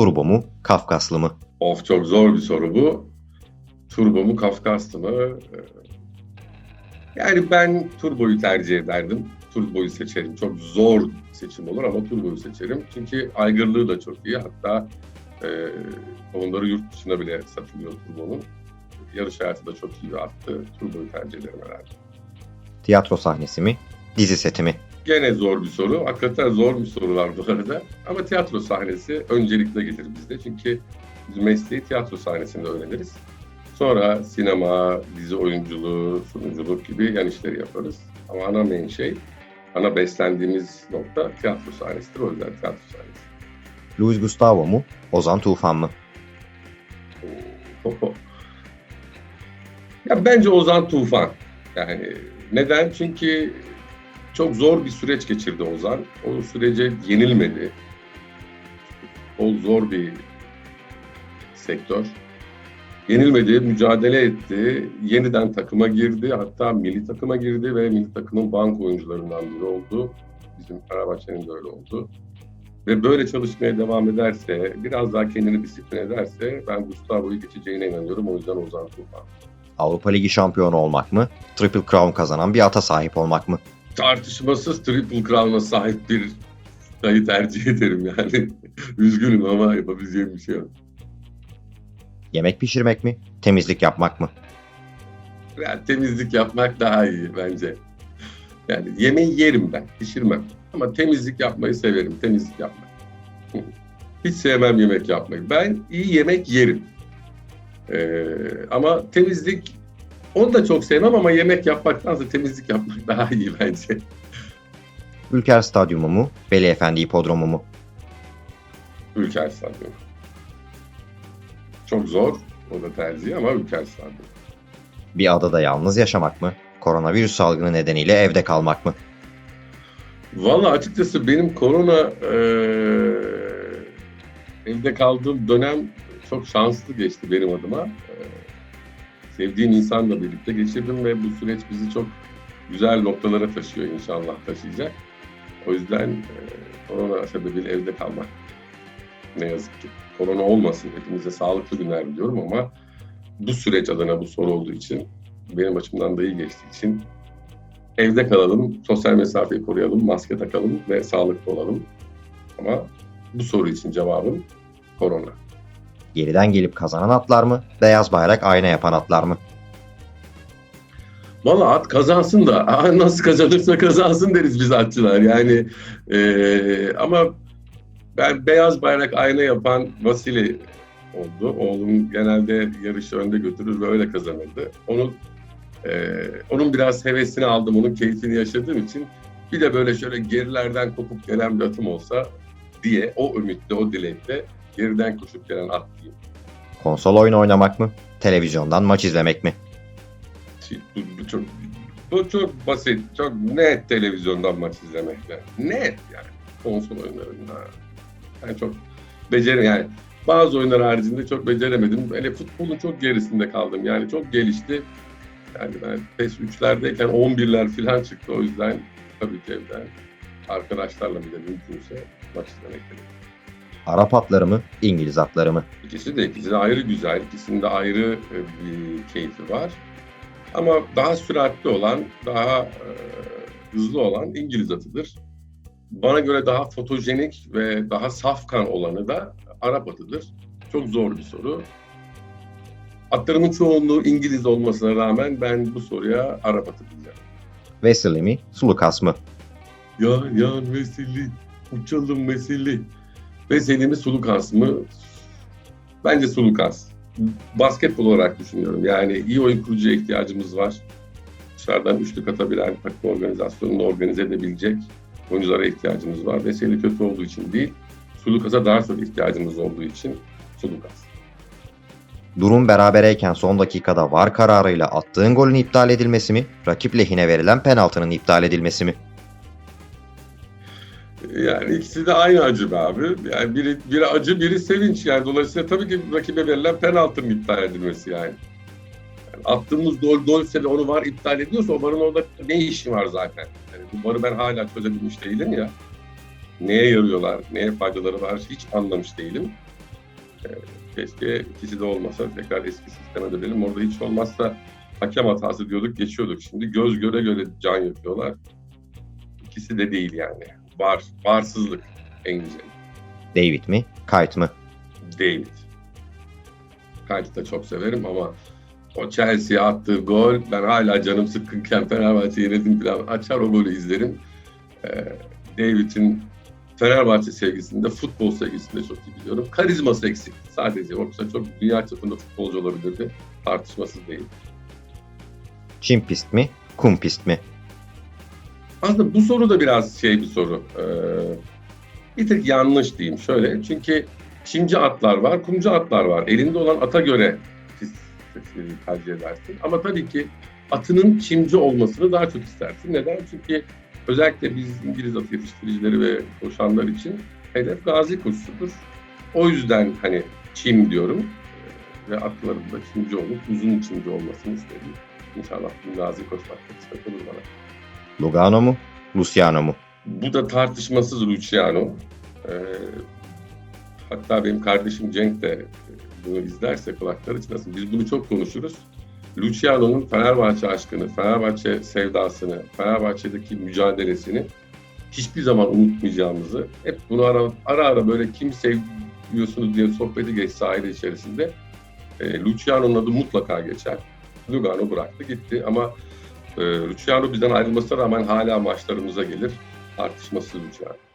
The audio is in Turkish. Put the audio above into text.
Turbo mu, Kafkaslı mı? Of çok zor bir soru bu. Turbo mu Kafkaslı mı? Yani ben Turbo'yu tercih ederdim. Turbo'yu seçerim. Çok zor seçim olur ama Turbo'yu seçerim. Çünkü aygırlığı da çok iyi. Hatta e, onları yurt dışına bile satılıyor Turbo'nun. Yarış hayatı da çok iyi attı. Turbo'yu tercih ederim herhalde. Tiyatro sahnesi mi, dizi seti mi? Gene zor bir soru. Hakikaten zor bir soru var bu arada. Ama tiyatro sahnesi öncelikle gelir bizde. Çünkü biz mesleği tiyatro sahnesinde öğreniriz. Sonra sinema, dizi oyunculuğu, sunuculuk gibi yan işleri yaparız. Ama ana main şey, ana beslendiğimiz nokta tiyatro sahnesidir. O yüzden tiyatro sahnesi. Luis Gustavo mu, Ozan Tufan mı? Popo. Ya bence Ozan Tufan. Yani neden? Çünkü çok zor bir süreç geçirdi Ozan. O sürece yenilmedi. O zor bir sektör. Yenilmedi, mücadele etti. Yeniden takıma girdi. Hatta milli takıma girdi ve milli takımın bank oyuncularından biri oldu. Bizim Fenerbahçe'nin de öyle oldu. Ve böyle çalışmaya devam ederse, biraz daha kendini disiplin ederse ben Gustavo'yu geçeceğine inanıyorum. O yüzden Ozan Tufan. Avrupa Ligi şampiyonu olmak mı, Triple Crown kazanan bir ata sahip olmak mı? Tartışmasız Triple Crown'a sahip bir dayı tercih ederim yani. Üzgünüm ama yapabileceğim bir şey yok. Yemek pişirmek mi, temizlik yapmak mı? Yani temizlik yapmak daha iyi bence. Yani yemeği yerim ben, pişirmem. Ama temizlik yapmayı severim, temizlik yapmak. Hiç sevmem yemek yapmayı. Ben iyi yemek yerim. Ee, ama temizlik, onu da çok sevmem ama yemek yapmaktansa temizlik yapmak daha iyi bence. Ülker Stadyumu mu, Veli Efendi Hipodromu mu? Ülker Stadyumu. Çok zor, o da tercih ama Ülker Stadyumu. Bir adada yalnız yaşamak mı, koronavirüs salgını nedeniyle evde kalmak mı? Valla açıkçası benim korona eee, evde kaldığım dönem çok şanslı geçti benim adıma. Sevdiğim insanla birlikte geçirdim ve bu süreç bizi çok güzel noktalara taşıyor inşallah taşıyacak. O yüzden eee, korona sebebiyle evde kalmak ne yazık ki. Korona olmasın hepimize sağlıklı günler diliyorum ama bu süreç adına bu soru olduğu için benim açımdan da iyi geçtiği için evde kalalım, sosyal mesafeyi koruyalım, maske takalım ve sağlıklı olalım. Ama bu soru için cevabım korona. Geriden gelip kazanan atlar mı, beyaz bayrak ayna yapan atlar mı? Valla at kazansın da nasıl kazanırsa kazansın deriz biz atçılar. Yani eee, ama ben beyaz bayrak ayna yapan Vasili oldu. Oğlum genelde yarışı önde götürür ve öyle kazanırdı. Onu eee, onun biraz hevesini aldım, onun keyfini yaşadığım için bir de böyle şöyle gerilerden kopup gelen bir atım olsa diye o ümitle, o dilekle geriden koşup gelen at diyeyim. Konsol oyunu oynamak mı, televizyondan maç izlemek mi? Bu, bu çok bu çok basit, çok net televizyondan maç izlemekle. Net yani konsol oyunlarında. Ben çok becerim yani bazı oyunlar haricinde çok beceremedim. Hele futbolun çok gerisinde kaldım. Yani çok gelişti. Yani ben PES 3'lerdeyken 11'ler falan çıktı. O yüzden tabii ki evden arkadaşlarla bir de mümkünse maç izlemek. Arap atları mı, İngiliz atları mı? İkisi de ikisi de ayrı güzel. İkisinde ayrı e, bir keyfi var. Ama daha süratli olan, daha e, hızlı olan İngiliz atıdır. Bana göre daha fotojenik ve daha safkan olanı da Arap atıdır. Çok zor bir soru. Atlarımın çoğunluğu İngiliz olmasına rağmen ben bu soruya Arap atı diyeceğim. Veseli mi, Sulukas mı? Yan yan Veseli, uçalım Veseli. Veseli mi Sulukas mı? Bence Sulukas. Basketbol olarak düşünüyorum. Yani iyi oyun kurucuya ihtiyacımız var. Dışarıdan üçlük atabilen, takım organizasyonunu organize edebilecek oyunculara ihtiyacımız var. Veseli kötü olduğu için değil, Sulukas'a daha çok ihtiyacımız olduğu için Sulukas. Durum berabereyken son dakikada var kararıyla attığın golün iptal edilmesi mi, rakip lehine verilen penaltının iptal edilmesi mi? Yani ikisi de aynı acı be abi. Yani biri, biri acı, biri sevinç yani. Dolayısıyla tabii ki rakibe verilen penaltının iptal edilmesi yani. yani attığımız gol golse de onu var iptal ediyorsa o varın orada ne işi var zaten? Yani bu varı ben hala çözebilmiş değilim ya. Neye yarıyorlar, neye faydaları var hiç anlamış değilim. E, keşke ikisi de olmasa tekrar eski sisteme dönelim. Orada hiç olmazsa hakem hatası diyorduk geçiyorduk. Şimdi göz göre göre can yapıyorlar. İkisi de değil yani. Var, varsızlık en güzeli. David mi? Kite mı? David. Kite'ı da çok severim ama o Chelsea'ye attığı gol ben hala canım sıkkınken Fenerbahçe yönetim falan açar o golü izlerim. Ee, David'in Fenerbahçe sevgisinde, futbol sevgisinde çok iyi biliyorum. Karizması eksik sadece. Yoksa çok dünya çapında futbolcu olabilirdi. Tartışmasız değil. Çim pist mi? Kum pist mi? Aslında bu soru da biraz şey bir soru. Ee, bir tek yanlış diyeyim şöyle. Çünkü çimci atlar var, kumcu atlar var. Elinde olan ata göre tercih edersin. Ama tabii ki atının çimci olmasını daha çok istersin. Neden? Çünkü özellikle biz İngiliz at yetiştiricileri ve koşanlar için hedef gazi koşusudur. O yüzden hani çim diyorum. Ee, Ve atların da çimci olup uzun çimci olmasını isterim. İnşallah gazi koşmak kısmet olur bana. Lugano mu? Luciano mu? Bu da tartışmasız Luciano. Ee, hatta benim kardeşim Cenk de bunu izlerse kulakları çınlasın. Biz bunu çok konuşuruz. Luciano'nun Fenerbahçe aşkını, Fenerbahçe sevdasını, Fenerbahçe'deki mücadelesini hiçbir zaman unutmayacağımızı, hep bunu ara ara, ara böyle kim seviyorsunuz diye sohbeti geçse aile içerisinde e, Luciano'nun adı mutlaka geçer. Lugano bıraktı gitti ama e, Luciano bizden ayrılmasına rağmen hala maçlarımıza gelir. Tartışmasız Luciano.